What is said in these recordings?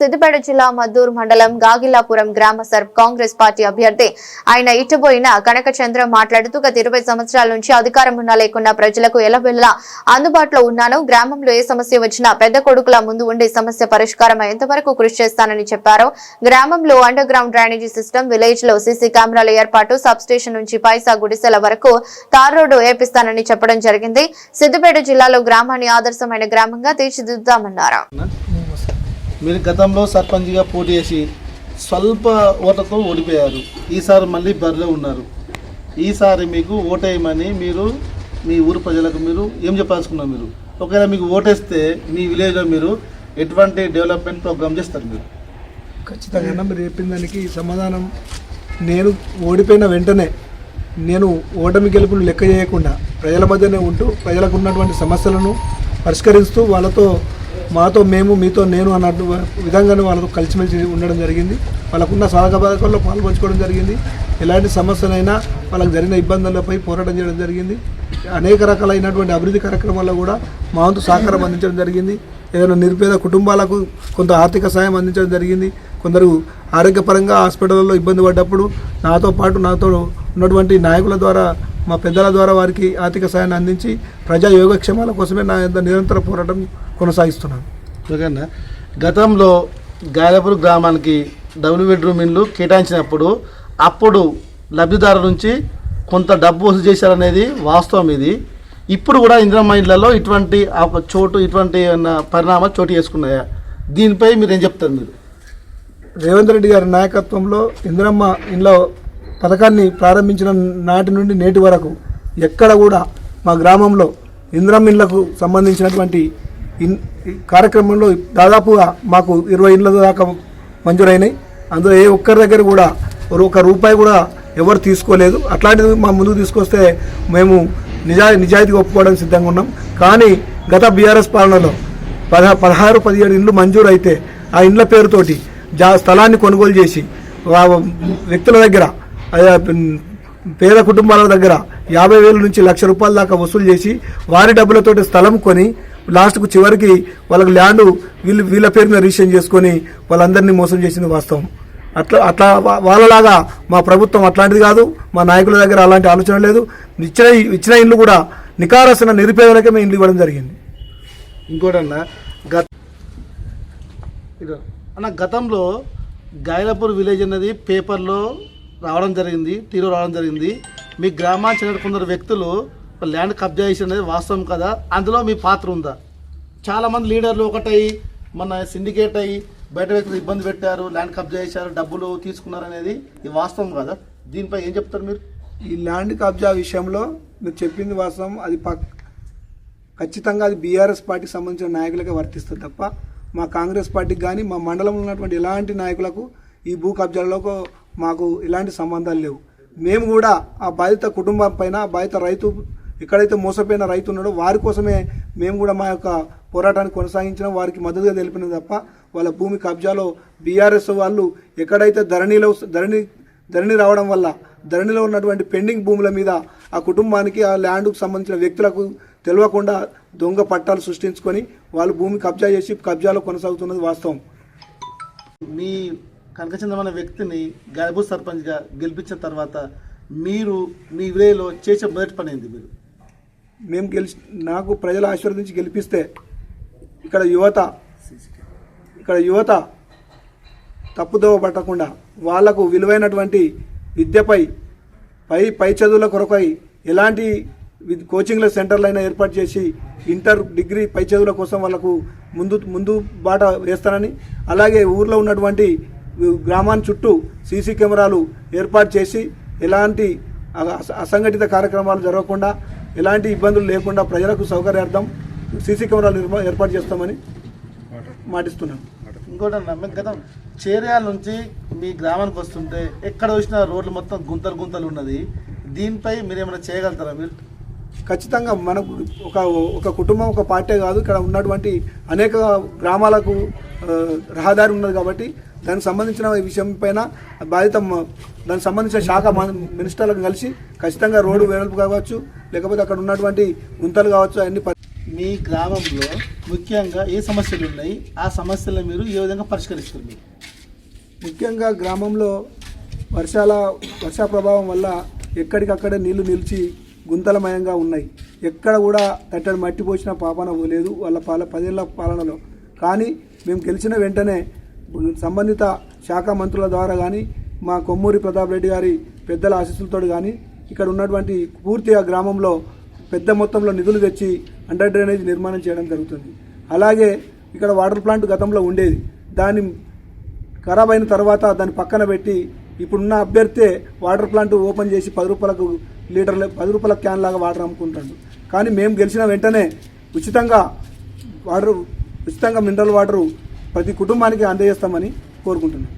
సిద్దిపేట జిల్లా మద్దూరు మండలం గాగిలాపురం గ్రామ సర్ప్ కాంగ్రెస్ పార్టీ అభ్యర్థి ఆయన ఇట్టబోయిన కనకచంద్ర మాట్లాడుతూ గత ఇరవై సంవత్సరాల నుంచి అధికారం ఉన్నా లేకున్నా ప్రజలకు ఎలవెల్లా అందుబాటులో ఉన్నాను. గ్రామంలో ఏ సమస్య వచ్చినా పెద్ద కొడుకుల ముందు ఉండే సమస్య పరిష్కారం ఎంతవరకు కృషి చేస్తానని చెప్పారు. గ్రామంలో అండర్ గ్రౌండ్ డ్రైనేజీ సిస్టమ్ విలేజ్లో సీసీ కెమెరాల ఏర్పాటు సబ్ స్టేషన్ నుంచి పైసా గుడిసెల వరకు తార్ రోడ్డు వేపిస్తానని చెప్పడం జరిగింది. సిద్దిపేట జిల్లాలో గ్రామాన్ని ఆదర్శమైన గ్రామంగా తీర్చిదిద్దామన్నారు. మీరు గతంలో సర్పంచ్గా పోటీ చేసి స్వల్ప ఓటతో ఓడిపోయారు. ఈసారి మళ్ళీ బరిలో ఉన్నారు. ఈసారి మీకు ఓటేయమని మీరు మీ ఊరు ప్రజలకు మీరు ఏం చెప్పాల్సుకున్నారు మీరు? ఒకవేళ మీకు ఓటేస్తే మీ విలేజ్లో మీరు ఎటువంటి డెవలప్మెంట్ ప్రోగ్రామ్ చేస్తారు మీరు? ఖచ్చితంగా మీరు చెప్పిన దానికి సమాధానం. నేను ఓడిపోయిన వెంటనే నేను ఓటమి గెలుపును లెక్క చేయకుండా ప్రజల మధ్యనే ఉంటూ ప్రజలకు ఉన్నటువంటి సమస్యలను పరిష్కరిస్తూ వాళ్ళతో మాతో మేము మీతో నేను అన్న విధంగానే వాళ్ళతో కలిసిమెలిసి ఉండడం జరిగింది. వాళ్ళకున్న సహక బాధకాల్లో పాల్పంచుకోవడం జరిగింది. ఎలాంటి సమస్యలైనా వాళ్ళకి జరిగిన ఇబ్బందులపై పోరాటం చేయడం జరిగింది. అనేక రకాలైనటువంటి అభివృద్ధి కార్యక్రమాల్లో కూడా మా వంతు సహకారం అందించడం జరిగింది. ఏదైనా నిరుపేద కుటుంబాలకు కొంత ఆర్థిక సాయం అందించడం జరిగింది. కొందరు ఆరోగ్యపరంగా హాస్పిటల్లో ఇబ్బంది పడ్డప్పుడు నాతో పాటు నాతో ఉన్నటువంటి నాయకుల ద్వారా మా పెద్దల ద్వారా వారికి ఆర్థిక సాయాన్ని అందించి ప్రజా యోగక్షేమాల కోసమే నా నిరంతర పోరాటం కొనసాగిస్తున్నాను. ఓకేనా గతంలో గాయలపూర్ గ్రామానికి డబుల్ బెడ్రూమ్ ఇల్లు కేటాయించినప్పుడు అప్పుడు లబ్ధిదారు నుంచి కొంత డబ్బు వసూలు చేశారనేది వాస్తవం ఇది. ఇప్పుడు కూడా ఇందిరమ్మ ఇళ్ళలో ఇటువంటి చోటు ఇటువంటి పరిణామాలు చోటు చేసుకున్నాయా? దీనిపై మీరు ఏం చెప్తారు మీరు? రేవంత్ రెడ్డి గారి నాయకత్వంలో ఇందిరమ్మ ఇంట్లో పథకాన్ని ప్రారంభించిన నాటి నుండి నేటి వరకు ఎక్కడ కూడా మా గ్రామంలో ఇంద్రం ఇళ్ళకు సంబంధించినటువంటి ఇన్ కార్యక్రమంలో దాదాపుగా మాకు ఇరవై ఇండ్ల దాకా మంజూరైనాయి. అందులో ఏ ఒక్కరి దగ్గర కూడా ఒక రూపాయి కూడా ఎవరు తీసుకోలేదు. అట్లాంటిది మా ముందుకు తీసుకొస్తే మేము నిజా నిజాయితీగా ఒప్పుకోవడానికి సిద్ధంగా ఉన్నాం. కానీ గత బీఆర్ఎస్ పాలనలో పద పదహారు పదిహేడు ఇండ్లు మంజూరు అయితే ఆ ఇండ్ల పేరుతోటి జా స్థలాన్ని కొనుగోలు చేసి వ్యక్తుల దగ్గర పేద కుటుంబాల దగ్గర యాభై వేల నుంచి లక్ష రూపాయల దాకా వసూలు చేసి వారి డబ్బులతోటి స్థలం కొని లాస్ట్కు చివరికి వాళ్ళకి ల్యాండ్ వీళ్ళు వీళ్ళ పేరు మీద రిజిస్ట్రేషన్ చేసుకొని వాళ్ళందరినీ మోసం చేసింది వాస్తవం. అట్లా అట్లా వాళ్ళలాగా మా ప్రభుత్వం అట్లాంటిది కాదు మా నాయకుల దగ్గర అలాంటి ఆలోచన లేదు. ఇచ్చిన ఇచ్చిన ఇల్లు కూడా నికారసిన నిరుపేదలకే మేము ఇల్లు ఇవ్వడం జరిగింది. ఇంకోటన్నా గత అన్న గతంలో గాయలపూర్ విలేజ్ అన్నది పేపర్లో రావడం జరిగింది టీలో రావడం జరిగింది. మీ గ్రామానికి చెందిన కొందరు వ్యక్తులు ల్యాండ్ కబ్జా చేసి అనేది వాస్తవం కదా? అందులో మీ పాత్ర ఉందా? చాలామంది లీడర్లు ఒకటై మన సిండికేట్ అయ్యి బయట వ్యక్తులు ఇబ్బంది పెట్టారు ల్యాండ్ కబ్జా చేశారు డబ్బులు తీసుకున్నారు అనేది ఇది వాస్తవం కదా? దీనిపై ఏం చెప్తారు మీరు? ఈ ల్యాండ్ కబ్జా విషయంలో మీరు చెప్పింది వాస్తవం. అది పక్ ఖచ్చితంగా అది బీఆర్ఎస్ పార్టీకి సంబంధించిన నాయకులకే వర్తిస్తుంది తప్ప మా కాంగ్రెస్ పార్టీకి కానీ మా మండలంలో ఉన్నటువంటి ఎలాంటి నాయకులకు ఈ భూ కబ్జాలకు మాకు ఎలాంటి సంబంధాలు లేవు. మేము కూడా ఆ బాధిత కుటుంబం పైన బాధిత రైతు ఎక్కడైతే మోసపోయిన రైతు ఉన్నాడో వారి కోసమే మేము కూడా మా యొక్క పోరాటాన్ని కొనసాగించడం వారికి మద్దతుగా తెలిపినది తప్ప వాళ్ళ భూమి కబ్జాలో బీఆర్ఎస్ వాళ్ళు ఎక్కడైతే ధరణిలో ధరణి ధరణి రావడం వల్ల ధరణిలో ఉన్నటువంటి పెండింగ్ భూముల మీద ఆ కుటుంబానికి ఆ ల్యాండ్కు సంబంధించిన వ్యక్తులకు తెలియకుండా దొంగ పట్టాలు సృష్టించుకొని వాళ్ళు భూమి కబ్జా చేసి కబ్జాలో కొనసాగుతున్నది వాస్తవం. మీ కనకచందమైన వ్యక్తిని గర్భూ సర్పంచ్గా గెలిపించిన తర్వాత మీరు మీ విలేలో చేసే మొదటి పని ఏంది మీరు? మేము గెలిచి నాకు ప్రజల ఆశీర్వదించి గెలిపిస్తే ఇక్కడ యువత ఇక్కడ యువత తప్పుదోవ పట్టకుండా వాళ్ళకు విలువైనటువంటి విద్యపై పై పై చదువుల కొరకై ఎలాంటి వి- కోచింగ్ల సెంటర్లైనా ఏర్పాటు చేసి ఇంటర్ డిగ్రీ పై చదువుల కోసం వాళ్ళకు ముందు ముందు బాట వేస్తానని అలాగే ఊర్లో ఉన్నటువంటి గ్రామాన్ని చుట్టూ సీసీ కెమెరాలు ఏర్పాటు చేసి ఎలాంటి అస- అసంఘటిత కార్యక్రమాలు జరగకుండా ఎలాంటి ఇబ్బందులు లేకుండా ప్రజలకు సౌకర్యార్థం సీసీ కెమెరాలు ఏర్పాటు చేస్తామని మాటిస్తున్నాను. ఇంకోటి అన్న మేము గతం చేర్యాల నుంచి మీ గ్రామానికి వస్తుంటే ఎక్కడ వచ్చిన రోడ్లు మొత్తం గుంతలు గుంతలు ఉన్నది. దీనిపై మీరు ఏమైనా చేయగలుగుతారా మీరు? ఖచ్చితంగా మనకు ఒక ఒక కుటుంబం ఒక పార్టీ కాదు. ఇక్కడ ఉన్నటువంటి అనేక గ్రామాలకు రహదారి ఉన్నది కాబట్టి దానికి సంబంధించిన విషయం పైన బాధిత దానికి సంబంధించిన శాఖ మన- మినిస్టర్లను కలిసి ఖచ్చితంగా రోడ్డు వెడల్పు కావచ్చు లేకపోతే అక్కడ ఉన్నటువంటి గుంతలు కావచ్చు అన్ని మీ గ్రామంలో ముఖ్యంగా ఏ సమస్యలు ఉన్నాయి? ఆ సమస్యలను మీరు ఏ విధంగా పరిష్కరిస్తారు మీరు? ముఖ్యంగా గ్రామంలో వర్షాల వర్షా ప్రభావం వల్ల ఎక్కడికక్కడే నీళ్ళు నిలిచి గుంతలమయంగా ఉన్నాయి. ఎక్కడ కూడా తట్టడి మట్టి పోసిన పాపన లేదు. వాళ్ళ పాల పదేళ్ళ పాలనలో. కానీ మేము గెలిచిన వెంటనే సంబంధిత శాఖ మంత్రుల ద్వారా కానీ మా కొమ్మూరి ప్రతాప్ రెడ్డి గారి పెద్దల ఆశీస్సులతో కానీ ఇక్కడ ఉన్నటువంటి పూర్తిగా గ్రామంలో పెద్ద మొత్తంలో నిధులు తెచ్చి అండర్ డ్రైనేజ్ నిర్మాణం చేయడం జరుగుతుంది. అలాగే ఇక్కడ వాటర్ ప్లాంట్ గతంలో ఉండేది. దాన్ని ఖరాబ్ అయిన తర్వాత దాన్ని పక్కన పెట్టి ఇప్పుడున్న అభ్యర్థే వాటర్ ప్లాంట్ ఓపెన్ చేసి పది రూపాయలకు లీటర్ల పది రూపాయల క్యాన్ లాగా వాటర్ అమ్ముకుంటాడు. కానీ మేము గెలిచిన వెంటనే ఉచితంగా వాటర్ ఉచితంగా మినరల్ వాటరు ప్రతి కుటుంబానికి అందజేస్తామని కోరుకుంటున్నాం.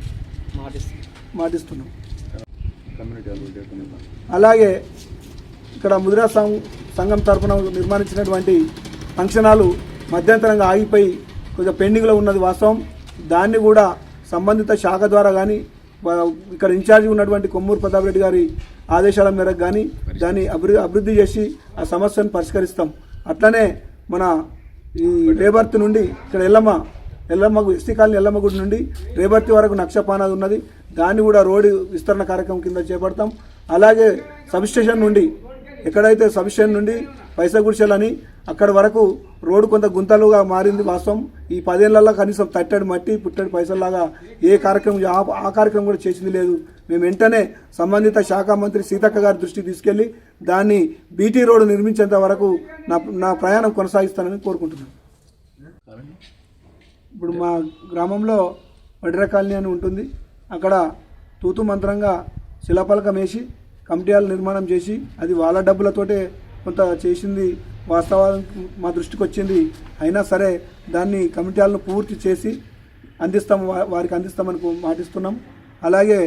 మాటిస్తున్నాం. అలాగే ఇక్కడ ముదిరా సంఘం సంఘం తరపున నిర్మాణించినటువంటి ఫంక్షన్ హాలు మధ్యంతరంగా ఆగిపోయి కొంచెం పెండింగ్లో ఉన్నది వాస్తవం. దాన్ని కూడా సంబంధిత శాఖ ద్వారా కానీ ఇక్కడ ఇన్ఛార్జి ఉన్నటువంటి కొమ్మూరు ప్రతాప్ రెడ్డి గారి ఆదేశాల మేరకు కానీ దాన్ని అభివృద్ధి అభివృద్ధి చేసి ఆ సమస్యను పరిష్కరిస్తాం. అట్లనే మన ఈ రేబర్త్ నుండి ఇక్కడ ఎల్లమ్మ ఎల్లమ్మ ఎస్టీ కాలనీ ఎల్లమ్మగుడి నుండి రేబర్తి వరకు నక్షపానాది ఉన్నది. దాన్ని కూడా రోడ్డు విస్తరణ కార్యక్రమం కింద చేపడతాం. అలాగే సబ్స్టేషన్ నుండి ఎక్కడైతే సబ్స్టేషన్ నుండి పైసగుడిసెలని అక్కడ వరకు రోడ్డు కొంత గుంతలుగా మారింది వాస్తవం. ఈ పదేళ్ళలో కనీసం తట్టడి మట్టి పుట్టడి పైసల్లాగా ఏ కార్యక్రమం ఆ- ఆ కార్యక్రమం కూడా చేసింది లేదు. మేము వెంటనే సంబంధిత శాఖ మంత్రి సీతక్క గారి దృష్టికి తీసుకెళ్ళి దాన్ని బీటీ రోడ్డు నిర్మించేంత వరకు నా నా ప్రయాణం కొనసాగిస్తానని కోరుకుంటున్నాను. ఇప్పుడు మా గ్రామంలో వడ్ర కాలనీ అని ఉంటుంది. అక్కడ తూతు మంత్రంగా శిలాపలకం వేసి కమిటీలు నిర్మాణం చేసి అది వాళ్ళ డబ్బులతోటే కొంత చేసింది. వాస్తవానికి మా దృష్టికి వచ్చింది. అయినా సరే దాన్ని కమిటీలను పూర్తి చేసి అందిస్తాం వారికి అందిస్తామని మాటిస్తున్నాం. అలాగే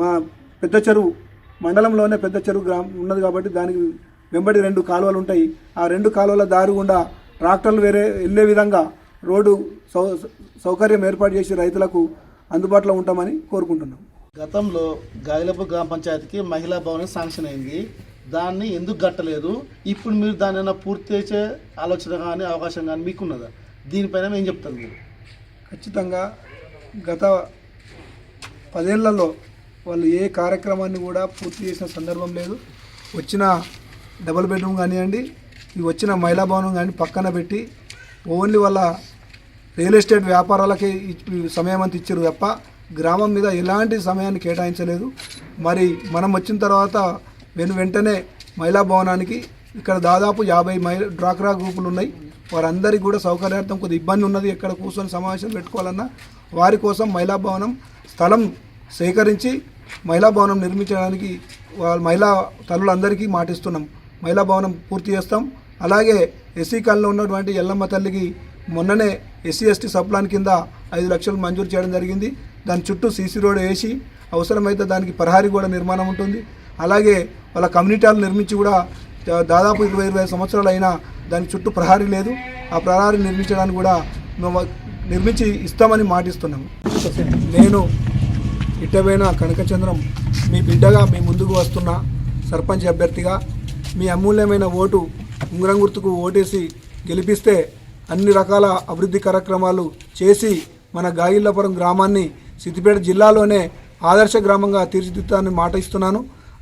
మా పెద్ద చెరువు మండలంలోనే పెద్ద చెరువు గ్రామం ఉన్నది కాబట్టి దానికి వెంబడి రెండు కాలువలు ఉంటాయి. ఆ రెండు కాలువల దారి గుండా ట్రాక్టర్లు వేరే వెళ్ళే విధంగా రోడ్డు సౌ సౌకర్యం ఏర్పాటు చేసి రైతులకు అందుబాటులో ఉంటామని కోరుకుంటున్నాం. గతంలో గాయలపు గ్రామ పంచాయతీకి మహిళా భవనం శాంక్షన్ అయింది. దాన్ని ఎందుకు కట్టలేదు? ఇప్పుడు మీరు ఏమైనా పూర్తి చేసే ఆలోచన కానీ అవకాశం కానీ మీకున్నదా? దీనిపైన ఏం చెప్తారు మీరు? ఖచ్చితంగా గత పదేళ్ళలో వాళ్ళు ఏ కార్యక్రమాన్ని కూడా పూర్తి చేసిన సందర్భం లేదు. వచ్చిన డబుల్ బెడ్రూమ్ కానివ్వండి ఈ వచ్చిన మహిళా భవనం కానీ పక్కన పెట్టి ఓన్లీ వాళ్ళ రియల్ ఎస్టేట్ వ్యాపారాలకే సమయం అంత ఇచ్చారు తప్ప గ్రామం మీద ఎలాంటి సమయాన్ని కేటాయించలేదు. మరి మనం వచ్చిన తర్వాత వెను వెంటనే మహిళా భవనానికి ఇక్కడ దాదాపు యాభై మహిళ డ్వాక్రా గ్రూపులు ఉన్నాయి. వారందరికీ కూడా సౌకర్యార్థం కొద్ది ఇబ్బంది ఉన్నది. ఎక్కడ కూర్చొని సమావేశం పెట్టుకోవాలన్నా వారి కోసం మహిళా భవనం స్థలం సేకరించి మహిళా భవనం నిర్మించడానికి వాళ్ళ మహిళా తల్లులందరికీ మాటిస్తున్నాం. మహిళా భవనం పూర్తి చేస్తాం. అలాగే ఎస్సీ కాలంలో ఉన్నటువంటి ఎల్లమ్మ తల్లికి మొన్ననే ఎస్సీ ఎస్టీ సప్లాన్ కింద ఐదు లక్షలు మంజూరు చేయడం జరిగింది. దాని చుట్టూ సీసీ రోడ్ వేసి అవసరమైతే దానికి ప్రహారీ కూడా నిర్మాణం ఉంటుంది. అలాగే వాళ్ళ కమ్యూనిటీ హాల్ నిర్మించి కూడా దాదాపు ఇరవై ఇరవై సంవత్సరాలు అయినా దాని చుట్టూ ప్రహారీ లేదు. ఆ ప్రహారీ నిర్మించడానికి కూడా మేము నిర్మించి ఇస్తామని మాటిస్తున్నాము. నేను ఇట్టబైన కనకచంద్రం మీ బిడ్డగా మీ ముందుకు వస్తున్న సర్పంచ్ అభ్యర్థిగా మీ అమూల్యమైన ఓటు ఉంగరం గుర్తుకు ఓటేసి గెలిపిస్తే అన్ని రకాల అభివృద్ధి కార్యక్రమాలు చేసి మన గాగిళ్ళపురం గ్రామాన్ని సిద్దిపేట జిల్లాలోనే ఆదర్శ గ్రామంగా తీర్చిదిద్దుతానని మాట ఇస్తున్నాను.